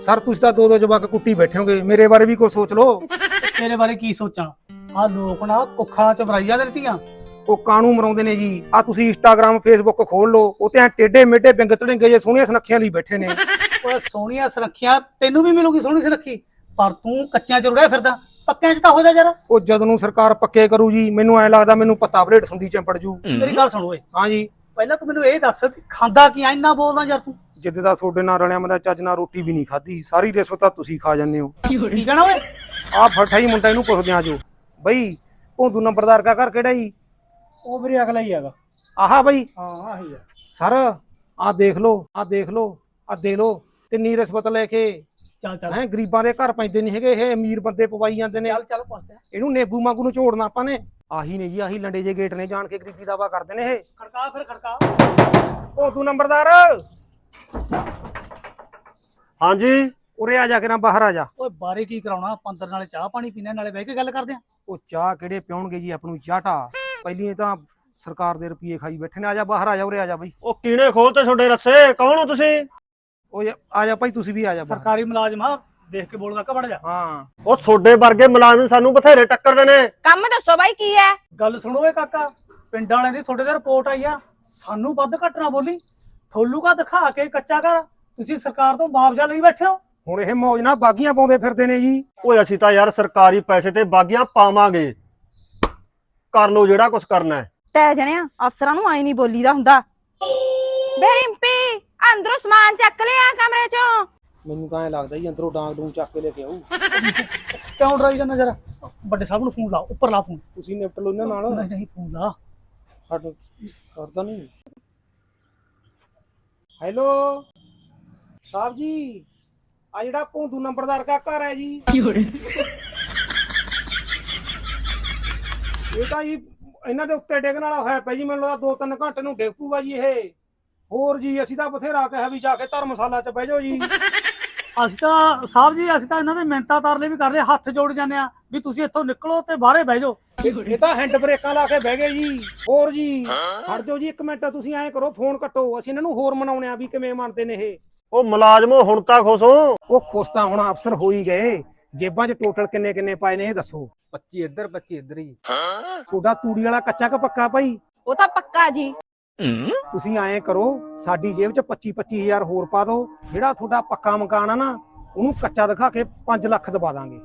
Sir ਤੁਸੀਂ ਤਾਂ ਦੋ ਦੋ ਜਵਾਕ ਕੁੱਟੀ ਬੈਠੇ ਹੋਗੇ ਮੇਰੇ ਬਾਰੇ ਵੀ ਕੁਝ ਸੋਚ ਲਓ। ਤੇਰੇ ਬਾਰੇ ਕੀ ਸੋਚਾਂ? ਆ ਲੋਕ ਨਾ ਕੁੱਖਾਂ ਚ ਬਰਾਈ ਜਾਂਦੇ ਰਤੀਆਂ ਉਹ ਕਾਣੂ ਮਰਾਉਂਦੇ ਨੇ ਜੀ? ਆ ਤੁਸੀਂ ਇੰਸਟਾਗ੍ਰam ਫੇਸਬੁੱਕ ਖੋਲ ਲਓ। ਉਹ ਤੇ ਐ ਟੇਡੇ ਮੇਡੇ ਬਿੰਗ ਤੜਿੰਗੇ ਜੇ ਸੋਹਣੀਆਂ ਸੁਨੱਖੀਆਂ ਲਈ ਬੈਠੇ ਨੇ। ਓਏ ਸੋਹਣੀਆਂ ਸੁਰੱਖਿਆ ਤੈਨੂੰ ਵੀ ਮਿਲੂਗੀ ਸੋਹਣੀ ਸੁਰੱਖੀ ਪਰ ਤੂੰ ਕੱਚਿਆਂ ਚ ਰੁੜਿਆ ਫਿਰਦਾ। ਪੱਕਿਆਂ ਚ ਤਾਂ ਹੋ ਜਾ ਜਰਾ। ਉਹ ਜਦ ਨੂੰ ਸਰਕਾਰ ਪੱਕੇ ਕਰੂ ਜੀ ਮੈਨੂੰ ਐ ਲੱਗਦਾ ਮੈਨੂੰ ਪੱਤਾ ਬਲੇਡ ਸੁੰਡੀ ਚੰਪੜ ਜੂ। ਮੇਰੀ ਗੱਲ ਸੁਣ ਓਏ। ਹਾਂ ਜੀ। ਪਹਿਲਾਂ ਤੂੰ ਮੈਨੂੰ ਇਹ ਦੱਸ ਵੀ ਖਾਂਦਾ ਕੀ ਆ? ਇੰਨਾ ਬੋਲਦਾ ਯਾਰ ਤੂੰ। ਜਿੱਦੇ ਦਾ ਤੁਹਾਡੇ ਨਾਲ ਰਲਿਆ ਮੈਂ ਚੱਜ ਨਾਲ ਰੋਟੀ ਵੀ ਨਹੀਂ ਖਾਧੀ। ਸਾਰੀ ਰਿਸ਼ਵਤ ਤਾਂ ਤੁਸੀਂ ਖਾ ਜਾਂਦੇ ਹੋ। ਕੀ ਕਹਿਣਾ ਓਏ? ਆ ਹੀ ਮੁੰਡਾ ਇਹਨੂੰ ਪੁੱਛਦੇ ਆ ਜੋ। ਬਈ ਭੋਂਦੂ ਨੰਬਰਦਾਰ ਕਾ ਘਰ ਕਿਹੜਾ ਜੀ? ਉਹ ਵੀਰੇ ਅਗਲਾ ਹੀ ਹੈਗਾ। ਆਹਾ ਬਈ। ਹਾਂ ਆਹੀ ਆ। ਸਰ ਆ ਦੇਖ ਲਓ ਆ ਦੇਖ ਲਓ ਆ ਦੇ ਲਓ ਕਿੰਨੀ ਰਿਸ਼ਵਤ ਲੈ ਕੇ। ਚੱਲ ਚੱਲ। ਹੈ ਗਰੀਬਾਂ ਦੇ ਘਰ ਪੈਂਦੇ ਨਹੀਂ ਹੈਗੇ ਇਹ ਅਮੀਰ ਬੰਦੇ ਪਵਾਈ ਜਾਂਦੇ ਨੇ। ਚੱਲ ਚੱਲ ਪੁੱਛਦੇ। ਇਹਨੂੰ ਨੇਬੂ ਵਾਂਗੂ ਨੂੰ ਝੋੜਨਾ ਆਪਾਂ ਨੇ। ਆਹੀ ਨੇ ਜੀ ਆਹੀ ਲੰਡੇ ਜੇ ਗੇਟ ਨੇ ਜਾਣ ਕੇ ਗਰੀਬੀ ਦਾਵਾ ਕਰਦੇ ਨੇ ਇਹ। ਖੜਕਾ ਫਿਰ ਖੜਕਾ। ਭੋਂਦੂ ਨੰਬਰਦਾਰ। ਹਾਂਜੀ। ਉਰੇ ਆ ਜਾ ਕੇ ਨਾ ਬਾਹਰ ਆ ਜਾ। ਓਏ ਬਾਰੇ ਕੀ ਕਰਾਉਣਾ? ਆਪਾਂ ਅੰਦਰ ਨਾਲੇ ਚਾਹ ਪਾਣੀ ਪੀਣੇ ਨਾਲੇ ਬਹਿ ਕੇ ਗੱਲ ਕਰਦੇ ਆ। ਉਹ ਚਾਹ ਕਿਹੜੇ ਪਿਉਣਗੇ ਜੀ ਆਪ ਨੂੰ ਚਾਟਾ। ਪਹਿਲੀ ਤਾਂ ਸਰਕਾਰ ਦੇ ਰੁਪਏ ਖਾਈ ਬੈਠੇ ਨੇ। ਆ ਜਾ ਬਾਹਰ ਆ ਜਾ ਉਰੇ ਆ ਜਾ ਬਈ। ਉਹ ਕੀਨੇ ਖੋਲਤੇ ਤੁਹਾਡੇ ਰੱਸੇ। ਕੌਣ ਹੋ ਤੁਸੀਂ? ਉਹ ਆ ਜਾ ਭਾਈ ਤੁਸੀਂ ਵੀ ਆ ਜਾ ਬਾਹਰ। ਸਰਕਾਰੀ ਮੁਲਾਜ਼ਮ ਆ ਦੇਖ ਕੇ ਬੋਲਗਾ ਕਬੜ ਜਾ। ਹਾਂ। ਉਹ ਤੁਹਾਡੇ ਵਰਗੇ ਮੁਲਾਜ਼ਮ ਸਾਨੂੰ ਬਥੇਰੇ ਟੱਕਰਦੇ ਨੇ। ਕੰਮ ਦੱਸੋ ਬਾਈ ਕੀ ਹੈ? ਗੱਲ ਸੁਣੋ ਏ ਕਾਕਾ ਪਿੰਡ ਵਾਲਿਆਂ ਦੀ ਤੁਹਾਡੇ ਤੇ ਰਿਪੋਰਟ ਆਈ ਆ। ਸਾਨੂੰ ਵੱਧ ਘੱਟ ਨਾ ਬੋਲੀ। ਥੋਲੂ ਕਾ ਦਿਖਾ ਕੇ ਕੱਚਾ ਕਰ ਤੁਸੀਂ ਸਰਕਾਰ ਤੋਂ ਮੁਆਵਜ਼ਾ ਲਈ ਬੈਠੇ ਹੋ। ਹੁਣ ਇਹ ਮੌਜ ਨਾਲ ਬਾਗੀਆਂ ਪਾਉਂਦੇ ਫਿਰਦੇ ਨੇ ਜੀ। ਓਏ ਅਸੀਂ ਤਾਂ ਯਾਰ ਸਰਕਾਰੀ ਪੈਸੇ ਤੇ ਬਾਗੀਆਂ ਪਾਵਾਂਗੇ। ਕਰ ਲਓ ਜਿਹੜਾ ਕੁਝ ਕਰਨਾ ਹੈ। ਤੈ ਜਣਿਆ ਅਫਸਰਾਂ ਨੂੰ ਆਈ ਨਹੀਂ ਬੋਲੀਦਾ ਹੁੰਦਾ। ਬੇ ਰਿੰਪੀ ਅੰਦਰੋਂ ਸਮਾਨ ਚੱਕ ਲਿਆ ਕਮਰੇ ਚੋਂ। ਮੈਨੂੰ ਤਾਂ ਐ ਲੱਗਦਾ ਜੀ ਅੰਦਰੋਂ ਡਾਂਗ ਡੂੰ ਚੱਕ ਕੇ ਲੈ ਕੇ ਆਊ। ਕਿਉਂ ਡਰਾਈ ਜਾਂਦਾ ਜਰਾ? ਵੱਡੇ ਸਾਹਿਬ ਨੂੰ ਫੋਨ ਲਾ ਉੱਪਰ ਲਾ ਫੋਨ। ਤੁਸੀਂ ਨਿਪਟ ਲਓ ਇਹਨਾਂ ਨਾਲ। ਨਹੀਂ ਨਹੀਂ ਫੋਨ ਲਾ। ਹਟ ਕਰਦਾ ਨਹੀਂ। ਹੈਲੋ ਸਾਹਿਬ ਜੀ ਆ ਜਿਹੜਾ ਭੋਂਦੂ ਨੰਬਰਦਾਰ ਦਾ ਘਰ ਹੈ ਜੀ। ਇਹ ਤਾਂ ਜੀ ਇਹਨਾਂ ਦੇ ਉੱਤੇ ਡਿੱਗਣ ਵਾਲਾ ਹੋਇਆ ਪਿਆ ਜੀ ਮੈਨੂੰ ਲੱਗਦਾ 2-3 ਘੰਟੇ ਨੂੰ ਡਿੱਗ ਪੂਗਾ ਜੀ ਇਹ। ਹੋਰ ਜੀ ਅਸੀਂ ਤਾਂ ਬਥੇਰਾ ਕਿਹਾ ਵੀ ਜਾ ਕੇ ਧਰਮਸ਼ਾਲਾ 'ਚ ਬਹਿ ਜਾਓ ਜੀ। ਅਸੀਂ ਤਾਂ ਸਾਹਿਬ ਜੀ ਅਸੀਂ ਤਾਂ ਇਹਨਾਂ ਦੇ ਮਿੰਤਾ ਤਾਰਲੇ ਵੀ ਕਰ ਰਹੇ ਹੱਥ ਜੋੜ ਜਾਂਦੇ ਆ ਵੀ ਤੁਸੀਂ ਇੱਥੋਂ ਨਿਕਲੋ ਤੇ ਬਾਹਰੇ ਬਹਿ ਜਾਓ। ਇਹ ਤਾਂ ਹੈਂਡ ਬ੍ਰੇਕਾਂ ਲਾ ਕੇ ਬਹਿ ਗਏ ਜੀ। ਹੋਰ ਜੀ ਹਟ ਜਾਓ ਜੀ ਇੱਕ ਮਿੰਟ ਤੁਸੀਂ ਐਂ ਕਰੋ ਫੋਨ ਕੱਟੋ। ਅਸੀਂ ਇਹਨਾਂ ਨੂੰ ਹੋਰ ਮਨਾਉਣੇ ਆ ਵੀ ਕਿਵੇਂ ਮੰਨਦੇ ਨੇ ਇਹ। ਉਹ ਮੁਲਾਜ਼ਮੋ ਹੁਣ ਤਾਂ ਖੁਸ਼ੋ ਉਹ ਖੁਸ਼ ਤਾਂ ਹੁਣ ਅਫਸਰ ਹੋ ਹੀ ਗਏ। ਜੇਬਾਂ 'ਚ ਟੋਟਲ ਕਿੰਨੇ ਕਿੰਨੇ ਪਾਏ ਨੇ ਇਹ ਦੱਸੋ। 25 ਇੱਧਰ 25 ਇੱਧਰ ਹੀ। ਤੁਹਾਡਾ ਤੂੜੀ ਵਾਲਾ ਕੱਚਾ ਕਿ ਪੱਕਾ ਭਾਈ? ਉਹ ਤਾਂ ਪੱਕਾ ਜੀ। ਤੁਸੀਂ ਐਂ ਕਰੋ ਸਾਡੀ ਜੇਬ 'ਚ 25 25000 ਹੋਰ ਪਾ ਦਿਓ। ਜਿਹੜਾ ਤੁਹਾਡਾ ਪੱਕਾ ਮਕਾਨ ਆ ਨਾ ਉਹਨੂੰ ਕੱਚਾ ਦਿਖਾ ਕੇ 5 ਲੱਖ ਦਵਾ ਦਾਂਗੇ।